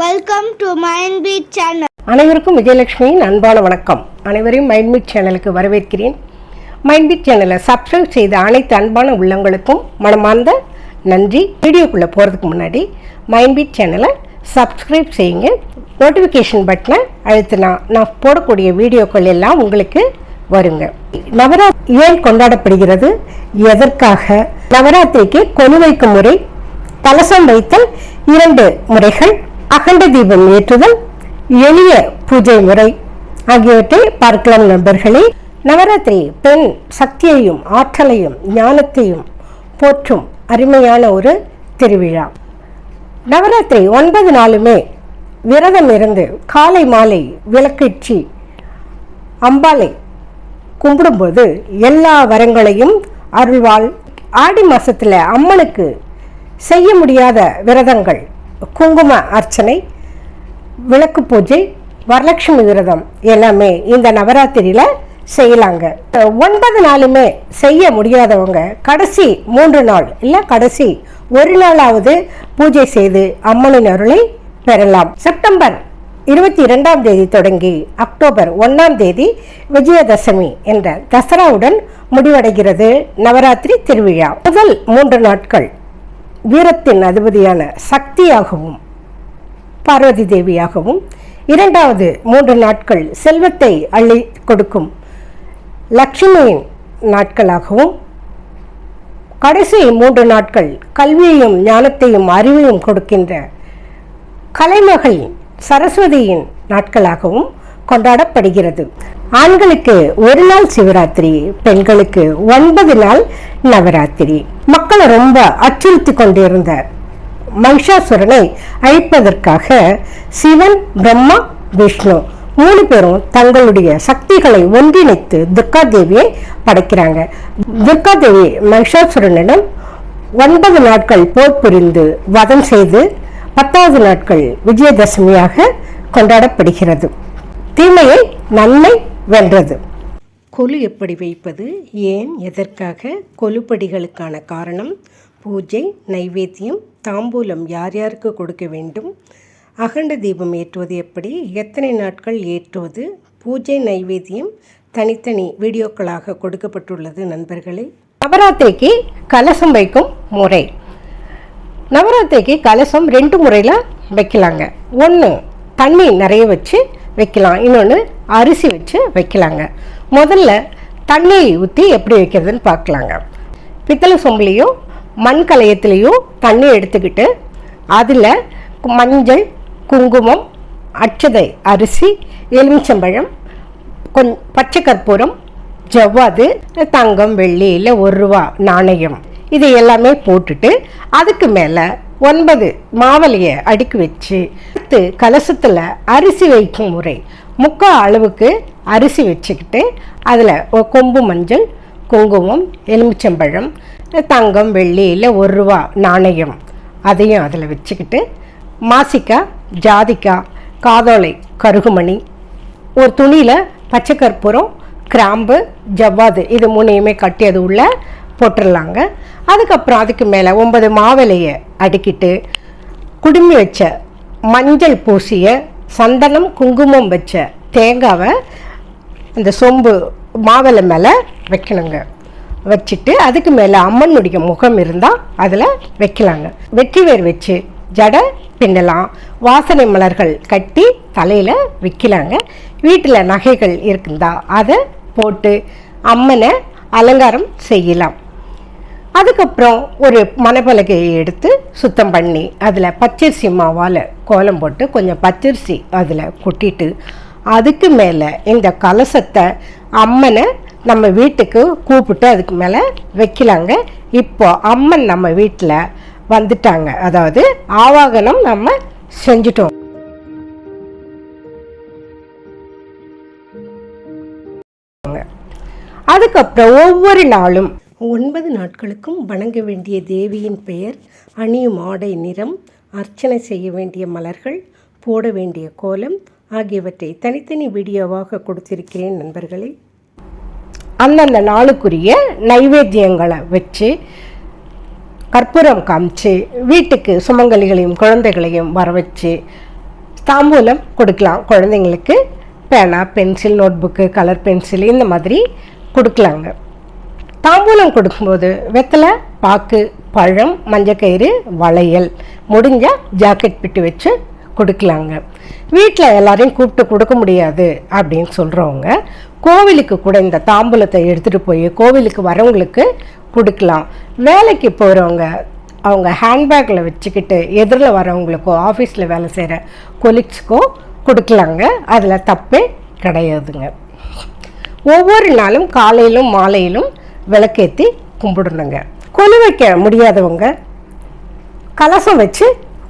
Welcome to mind beat channel அனைவருக்கும் விஜயலட்சுமியின் அன்பான வணக்கம். அனைவரையும் மைண்ட் பீட் சேனலுக்கு வரவேற்கிறேன். மைண்ட் பீட் சேனலை சப்ஸ்கிரைப் செய்த அனைத்து அன்பான உள்ளங்களுக்கும் மனமார்ந்த நன்றி. வீடியோக்குள்ளே போகிறதுக்கு முன்னாடி மைண்ட் பீட் சேனலை சப்ஸ்கிரைப் செய்யுங்க. நோட்டிஃபிகேஷன் பட்டனை அழுத்தினா நான் போடக்கூடிய வீடியோக்கள் எல்லாம் உங்களுக்கு வருங்க. நவராத்திரி ஏன் கொண்டாடப்படுகிறது? எதற்காக? நவராத்திரிக்கு கொலு வைக்கும் முறை கலசம் வைத்தல் இரண்டு முறைகள். அகண்ட தீபம் ஏற்றுதல் எளிய பூஜை முறை ஆகியவற்றை பார்க்கலாம் நண்பர்களே. நவராத்திரி பெண் சக்தியையும் ஆற்றலையும் ஞானத்தையும் போற்றும் அருமையான ஒரு திருவிழா. நவராத்திரி ஒன்பது நாளுமே விரதம் இருந்து காலை மாலை விளக்கேற்றி அம்பாளை கும்பிடும்போது எல்லா வரங்களையும் அருள்வாள். ஆடி மாசத்துல அம்மனுக்கு செய்ய முடியாத விரதங்கள் குங்கும அர்ச்சனை விளக்கு பூஜை வரலட்சுமி விரதம் எல்லாமே இந்த நவராத்திரியில் செய்யலாங்க. ஒன்பது நாளுமே செய்ய முடியாதவங்க கடைசி மூன்று நாள் இல்லை கடைசி ஒரு நாளாவது பூஜை செய்து அம்மனின் அருளை பெறலாம். செப்டம்பர் இருபத்தி இரண்டாம் தேதி தொடங்கி அக்டோபர் ஒன்றாம் தேதி விஜயதசமி என்ற தசராவுடன் முடிவடைகிறது நவராத்திரி திருவிழா. முதல் மூன்று நாட்கள் வீரத்தின் அதிபதியான சக்தியாகவும் பார்வதி தேவியாகவும் இரண்டாவது மூன்று நாட்கள் செல்வத்தை அள்ளி கொடுக்கும் லக்ஷ்மியின் நாட்களாகவும் கடைசி மூன்று நாட்கள் கல்வியையும் ஞானத்தையும் அறிவையும் கொடுக்கின்ற கலைமகள் சரஸ்வதியின் நாட்களாகவும் கொண்டாடப்படுகிறது. ஆண்களுக்கு ஒரு நாள் சிவராத்திரி பெண்களுக்கு ஒன்பது நாள் நவராத்திரி. மக்களை ரொம்ப அச்சுறுத்தி கொண்டிருந்த மகிஷாசுரனை அழிப்பதற்காக சிவன் பிரம்மா விஷ்ணு மூணு பேரும் தங்களுடைய சக்திகளை ஒன்றிணைத்து துர்கா தேவியை படைக்கிறாங்க. துர்கா தேவி மகிஷாசுரனிடம் ஒன்பது நாட்கள் போர் புரிந்து வதம் செய்து பத்தாவது நாட்கள் விஜயதசமியாக கொண்டாடப்படுகிறது. தீமையை நன்மை வென்றது. கொலு எப்படி வைப்பது? ஏன்? எதற்காக? கொலுப்படிகளுக்கான காரணம்? பூஜை நைவேத்தியம் தாம்பூலம் யார் யாருக்கு கொடுக்க வேண்டும்? அகண்ட தீபம் ஏற்றுவது எப்படி? எத்தனை நாட்கள் ஏற்றுவது? பூஜை நைவேத்தியம் தனித்தனி வீடியோக்களாக கொடுக்கப்பட்டுள்ளது நண்பர்களே. நவராத்திரிக்கு கலசம் வைக்கும் முறை. நவராத்திரிக்கு கலசம் ரெண்டு முறையில் வைக்கலாங்க. ஒன்று தண்ணி நிறைய வச்சு வைக்கலாம். இன்னொன்று அரிசி வச்சு வைக்கலாங்க. முதல்ல தண்ணியை ஊற்றி எப்படி வைக்கிறதுன்னு பார்க்கலாங்க. பித்தளை சொம்புலேயும் மண் கலையத்துலேயும் தண்ணி எடுத்துக்கிட்டு அதில் மஞ்சள் குங்குமம் அச்சதை அரிசி எலுமிச்சம்பழம் கொஞ் பச்சை கற்பூரம் ஜவ்வாது தங்கம் வெள்ளி இல்லை ஒரு ரூபா நாணயம். இது எல்லாமே போட்டுட்டு அதுக்கு மேலே ஒன்பது மாவலையை அடுக்கி வச்சு அடுத்து கலசத்தில் அரிசி வைக்கும் முறை. முக்கால் அளவுக்கு அரிசி வச்சுக்கிட்டு அதில் கொம்பு மஞ்சள் குங்குமம் எலுமிச்சம்பழம் தங்கம் வெள்ளி இல்லை ஒரு ரூபா நாணயம் அதையும் அதில் வச்சுக்கிட்டு மாசிக்காய் ஜாதிக்காய் காதோலை கருகுமணி ஒரு துணியில் பச்சை கற்பூரம் கிராம்பு ஜவ்வாது இது மூணையுமே கட்டி அது உள்ள போட்டுடலாங்க. அதுக்கப்புறம் அதுக்கு மேலே ஒன்பது மாவிலையை அடுக்கிட்டு குடுமி வச்ச மஞ்சள் பூசிய சந்தனம் குங்குமம் வச்ச தேங்காவை இந்த சொம்பு மாவிலை மேலே வைக்கணுங்க. வச்சுட்டு அதுக்கு மேலே அம்மனுடைய முகம் இருந்தால் அதில் வைக்கலாங்க. வெற்றி வேர் வச்சு ஜடை பின்னலாம். வாசனை மலர்கள் கட்டி தலையில் வைக்கலாங்க. வீட்டில் நகைகள் இருக்குந்தா அதை போட்டு அம்மனை அலங்காரம் செய்யலாம். அதுக்கப்புறம் ஒரு மணப்பலகையை எடுத்து சுத்தம் பண்ணி அதில் பச்சரிசி மாவால் கோலம் போட்டு கொஞ்சம் பச்சரிசி அதில் கொட்டிட்டு அதுக்கு மேலே இந்த கலசத்தை அம்மனை நம்ம வீட்டுக்கு கூப்பிட்டு அதுக்கு மேலே வைக்கலாங்க. இப்போ அம்மன் நம்ம வீட்டில் வந்துட்டாங்க. அதாவது ஆவாகனம் நம்ம செஞ்சிட்டோம். அதுக்கப்புறம் ஒவ்வொரு நாளும் ஒன்பது நாட்களுக்கும் வணங்க வேண்டிய தேவியின் பெயர் அணியும் ஆடை நிறம் அர்ச்சனை செய்ய வேண்டிய மலர்கள் போட வேண்டிய கோலம் ஆகியவற்றை தனித்தனி வீடியோவாக கொடுத்திருக்கிறேன் நண்பர்களே. அந்தந்த நாளுக்குரிய நைவேத்தியங்களை வச்சு கற்பூரம் காமிச்சு வீட்டுக்கு சுமங்கலிகளையும் குழந்தைகளையும் வர வச்சு தாம்பூலம் கொடுக்கலாம். குழந்தைங்களுக்கு பேனா pencil note book colour pencil இந்த மாதிரி கொடுக்கலாங்க. தாம்பூலம் கொடுக்கும்போது வெத்தலை பாக்கு பழம் மஞ்சக்கயிறு வளையல் முடிஞ்சால் ஜாக்கெட் பிட்டு வச்சு கொடுக்கலாங்க. வீட்டில் எல்லாரையும் கூப்பிட்டு கொடுக்க முடியாது அப்படின்னு சொல்கிறவங்க கோவிலுக்கு கூட இந்த தாம்பூலத்தை எடுத்துகிட்டு போய் கோவிலுக்கு வரவங்களுக்கு கொடுக்கலாம். வேலைக்கு போகிறவங்க அவங்க ஹேண்ட்பேக்கில் வச்சுக்கிட்டு எதிரில் வரவங்களுக்கோ ஆஃபீஸில் வேலை செய்கிற கொலிக்ஸ்க்கோ கொடுக்கலாங்க. அதில் தப்பே கிடையாதுங்க. ஒவ்வொரு நாளும் காலையிலும் மாலையிலும் விளக்கேற்றி கும்பிடணுங்க. கொலு வைக்க முடியாதவங்க கலசம் வச்சு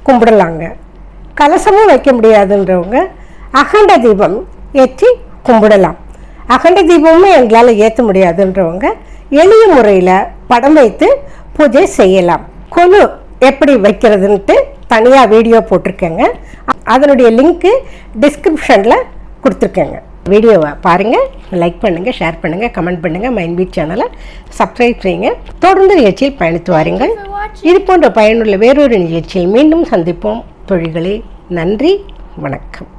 கும்பிடலாங்க. கலசமும் வைக்க முடியாதுன்றவங்க அகண்ட தீபம் ஏற்றி கும்பிடலாம். அகண்ட தீபமும் எங்களால் ஏற்ற முடியாதுன்றவங்க எளிய முறையில் படம் வைத்து பூஜை செய்யலாம். கொலு எப்படி வைக்கிறதுன்ட்டு தனியாக வீடியோ போட்டிருக்கேங்க. அதனுடைய லிங்க்கு டிஸ்கிரிப்ஷனில் கொடுத்துருக்கேங்க. வீடியோவை பாருங்கள் லைக் பண்ணுங்கள் ஷேர் பண்ணுங்கள் கமெண்ட் பண்ணுங்கள் மைண்ட் பீட் சேனலை சப்ஸ்கிரைப் செய்யுங்க. தொடர்ந்து நிகழ்ச்சியில் பயணித்து வாருங்கள். இது போன்ற பயனுள்ள வேறொரு நிகழ்ச்சியில் மீண்டும் சந்திப்போம். தொழில்களே நன்றி. வணக்கம்.